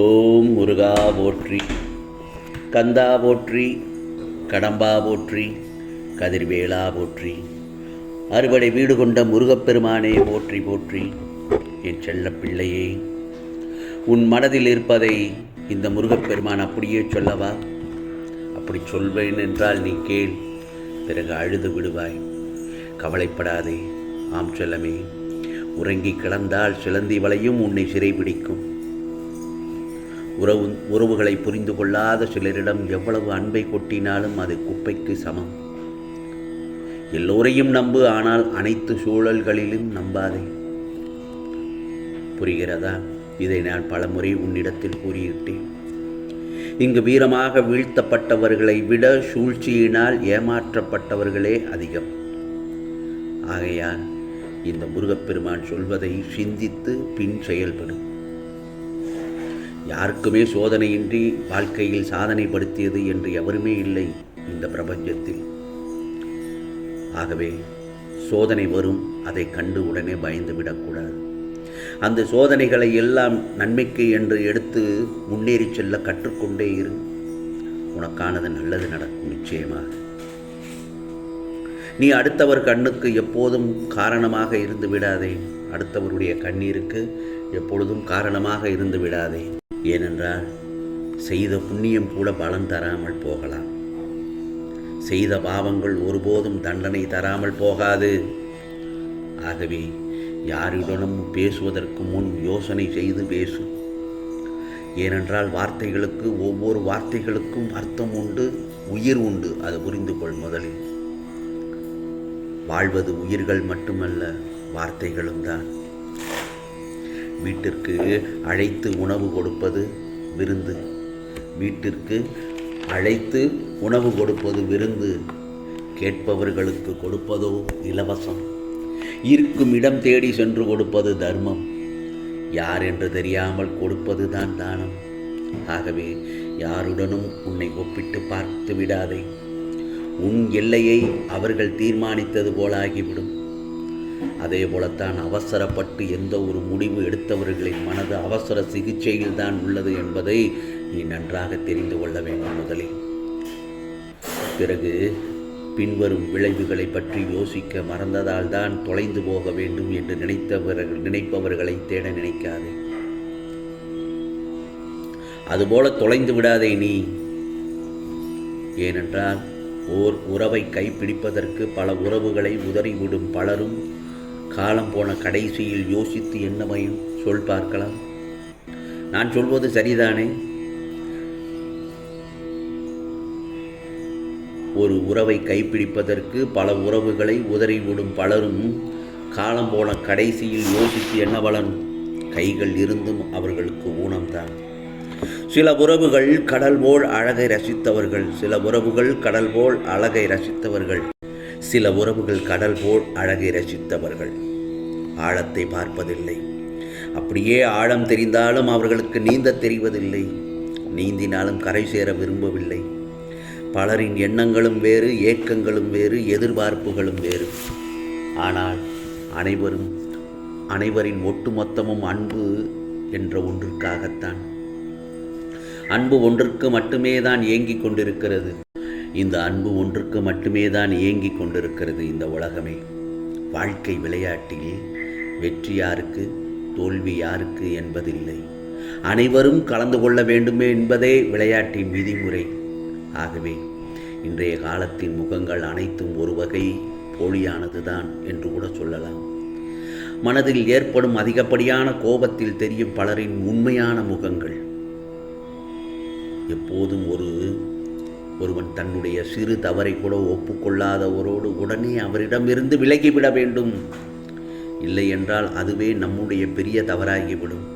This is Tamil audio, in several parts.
ஓம் முருகா போற்றி கந்தா போற்றி கடம்பா போற்றி கதிர்வேளா போற்றி அறுவடை வீடு கொண்ட முருகப்பெருமானே போற்றி போற்றி. என் செல்லப் பிள்ளையே உன் மனதில் இருப்பதை இந்த முருகப்பெருமான் அப்படியே சொல்லவா? அப்படி சொல்வேன் என்றால் நீ கேள் பிறகு அழுது விடுவாய். கவலைப்படாதே ஆம் செல்லமே உறங்கி கிடந்தால் சிலந்தி வளையும் உன்னை சிறைபிடிக்கும். உறவு உறவுகளை புரிந்து கொள்ளாத சிலரிடம் எவ்வளவு அன்பை கொட்டினாலும் அது குப்பைக்கு சமம். எல்லோரையும் நம்பு ஆனால் அனைத்து சூழல்களிலும் நம்பாதே. புரிகிறதா? இதை நான் பலமுறை உன்னிடத்தில் கூறியிட்டேன் இங்கு வீரமாக வீழ்த்தப்பட்டவர்களை விட சூழ்ச்சியினால் ஏமாற்றப்பட்டவர்களே அதிகம். ஆகையால் இந்த முருகப்பெருமான் சொல்வதை சிந்தித்து பின் செயல்படும் யாருக்குமே சோதனையின்றி வாழ்க்கையில் சாதனைப்படுத்தியது என்று எவருமே இல்லை இந்த பிரபஞ்சத்தில். ஆகவே சோதனை வரும் அதை கண்டு உடனே பயந்து விடக்கூடாது. அந்த சோதனைகளை எல்லாம் நன்மைக்கு என்று எடுத்து முன்னேறி செல்ல கற்றுக்கொண்டே இரு. உனக்கானது நல்லது நடக்கும் நிச்சயமாக. நீ அடுத்தவர் கண்ணுக்கு எப்போதும் காரணமாக இருந்து விடாதே. அடுத்தவருடைய கண்ணீருக்கு எப்பொழுதும் காரணமாக இருந்து விடாதே. ஏனென்றால் செய்த புண்ணியம் கூட பலன் தராமல் போகலாம். செய்த பாவங்கள் ஒருபோதும் தண்டனை தராமல் போகாது. ஆகவே யாருடனும் பேசுவதற்கு முன் யோசனை செய்து பேசும் ஏனென்றால் வார்த்தைகளுக்கு ஒவ்வொரு வார்த்தைகளுக்கும் அர்த்தம் உண்டு உயிர் உண்டு. அது புரிந்து கொள் முதலில். வாழ்வது உயிர்கள் மட்டுமல்ல வார்த்தைகளும் தான். வீட்டிற்கு அழைத்து உணவு கொடுப்பது விருந்து. வீட்டிற்கு அழைத்து உணவு கொடுப்பது விருந்து. கேட்பவர்களுக்கு கொடுப்பதோ இலவசம். இருக்கும் இடம் தேடி சென்று கொடுப்பது தர்மம். யார் என்று தெரியாமல் கொடுப்பது தான் தானம். ஆகவே யாருடனும் உன்னை ஒப்பிட்டு பார்த்து விடாதே. உன் எல்லையை அவர்கள் தீர்மானித்தது போலாகிவிடும். அதே போலத்தான் அவசரப்பட்டு எந்த ஒரு முடிவு எடுத்தவர்களின் மனது அவசர சிகிச்சையில் தான் உள்ளது என்பதை நீ நன்றாக தெரிந்து கொள்ள வேண்டும் முதலில். பிறகு பின்வரும் விளைவுகளை பற்றி யோசிக்க மறந்ததால் தான் தொலைந்து போக வேண்டும் என்று நினைத்தவர்கள் நினைப்பவர்களை தேட நினைக்காதே. அதுபோல தொலைந்து விடாதே நீ. ஏனென்றால் ஓர் உறவை கைப்பிடிப்பதற்கு பல உறவுகளை உதறிவிடும் பலரும் காலம் போன கடைசியில் யோசித்து என்னமையும் சொல் பார்க்கலாம். நான் சொல்வது சரிதானே? ஒரு உறவை கைப்பிடிப்பதற்கு பல உறவுகளை உதறிவிடும் பலரும் காலம் போன கடைசியில் யோசித்து என்ன பலன்? கைகள் இருந்தும் அவர்களுக்கு ஊனம்தான். சில உறவுகள் கடல் போல் அழகை ரசித்தவர்கள் சில உறவுகள் கடல் போல் அழகை ரசித்தவர்கள். சில உறவுகள் கடல் போல் அழகை ரசித்தவர்கள். ஆழத்தை பார்ப்பதில்லை. அப்படியே ஆழம் தெரிந்தாலும் அவர்களுக்கு நீந்த தெரிவதில்லை. நீந்தினாலும் கரை சேர விரும்பவில்லை. பலரின் எண்ணங்களும் வேறு ஏக்கங்களும் வேறு எதிர்பார்ப்புகளும் வேறு. ஆனால் அனைவரும் அனைவரின் ஒட்டுமொத்தமும் அன்பு என்ற ஒன்றிற்காகத்தான். அன்பு ஒன்றுக்கு மட்டுமே தான் ஏங்கிக் கொண்டிருக்கிறது. இந்த அன்பு ஒன்றுக்கு மட்டுமே தான் ஏங்கிக் கொண்டிருக்கிறது இந்த உலகமே. வாழ்க்கை விளையாட்டில் வெற்றி யாருக்கு தோல்வி யாருக்கு என்பதில்லை. அனைவரும் கலந்து கொள்ள வேண்டுமே என்பதே விளையாட்டின் விதிமுறை. ஆகவே இன்றைய காலத்தின் முகங்கள் அனைத்தும் ஒரு வகை போலியானதுதான் என்று கூட சொல்லலாம். மனதில் ஏற்படும் அதிகப்படியான கோபத்தில் தெரியும் பலரின் உண்மையான முகங்கள். எப்போதும் ஒரு ஒருவன் தன்னுடைய சிறு தவறை கூட ஒப்புக்கொள்ளாதவரோடு உடனே அவரிடமிருந்து விலகிவிட வேண்டும். இல்லை என்றால் அதுவே நம்முடைய பெரிய தவறாகிவிடும்.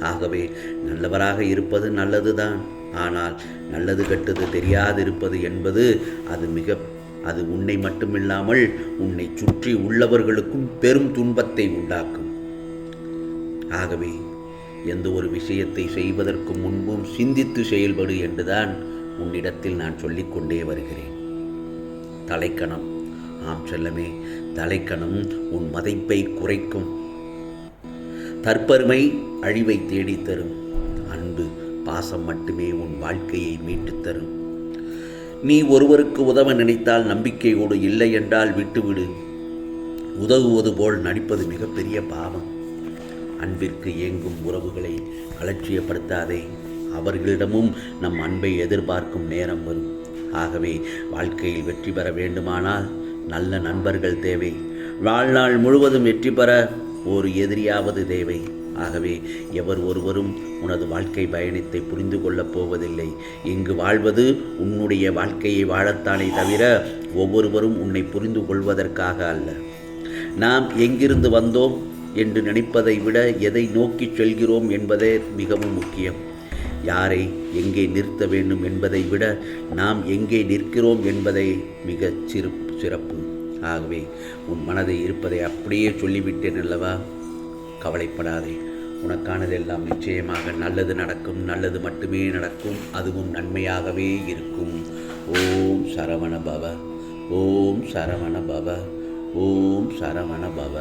ஆகவே நல்லவராக இருப்பது நல்லதுதான். ஆனால் நல்லது கெட்டது தெரியாதிருப்பது என்பது அது மிக அது உன்னை மட்டுமில்லாமல் உன்னை சுற்றி உள்ளவர்களுக்கும் பெரும் துன்பத்தை உண்டாக்கும். ஆகவே எந்த ஒரு விஷயத்தை செய்வதற்கு முன்பும் சிந்தித்து செயல்படு என்றுதான் உன்னிடத்தில் நான் சொல்லிக்கொண்டே வருகிறேன். தலைக்கணம். ஆம் செல்லமே தலைக்கணம் உன் மதிப்பை குறைக்கும். தற்பருமை அழிவை தேடித் தரும். பாசம் மட்டுமே உன் வாழ்க்கையை மீட்டுத் தரும். நீ ஒருவருக்கு உதவ நினைத்தால் நம்பிக்கையோடு இல்லை என்றால் விட்டுவிடு. உதவுவது போல் நடிப்பது மிகப்பெரிய பாவம். அன்பிற்கு ஏங்கும் உறவுகளை அலட்சியப்படுத்தாதே. அவர்களிடமும் நம் அன்பை எதிர்பார்க்கும் நேரம் வரும். ஆகவே வாழ்க்கையில் வெற்றி பெற வேண்டுமானால் நல்ல நண்பர்கள் தேவை. வாழ்நாள் முழுவதும் வெற்றி பெற ஒரு எதிரியாவது தேவை. ஆகவே எவர் ஒருவரும் உனது வாழ்க்கை பயணத்தை புரிந்து கொள்ளப் போவதில்லை. இங்கு வாழ்வது உன்னுடைய வாழ்க்கையை வாழத்தானே தவிர ஒவ்வொருவரும் உன்னை புரிந்து கொள்வதற்காக அல்ல. நாம் எங்கிருந்து வந்தோம் என்று நினைப்பதை விட எதை நோக்கி செல்கிறோம் என்பதே மிகவும் முக்கியம். யாரை எங்கே நிறுத்த வேண்டும் என்பதை விட நாம் எங்கே நிற்கிறோம் என்பதை மிகச் சிறு சிறப்பு. ஆகவே உன் மனதை இருப்பதை அப்படியே சொல்லிவிட்டேன் அல்லவா? கவலைப்படாதே. உனக்கானதெல்லாம் நிச்சயமாக நல்லது நடக்கும். நல்லது மட்டுமே நடக்கும். அதுவும் நன்மையாகவே இருக்கும். ஓம் சரவண பவ ஓம் சரவண பவ ஓம் சரவண பவ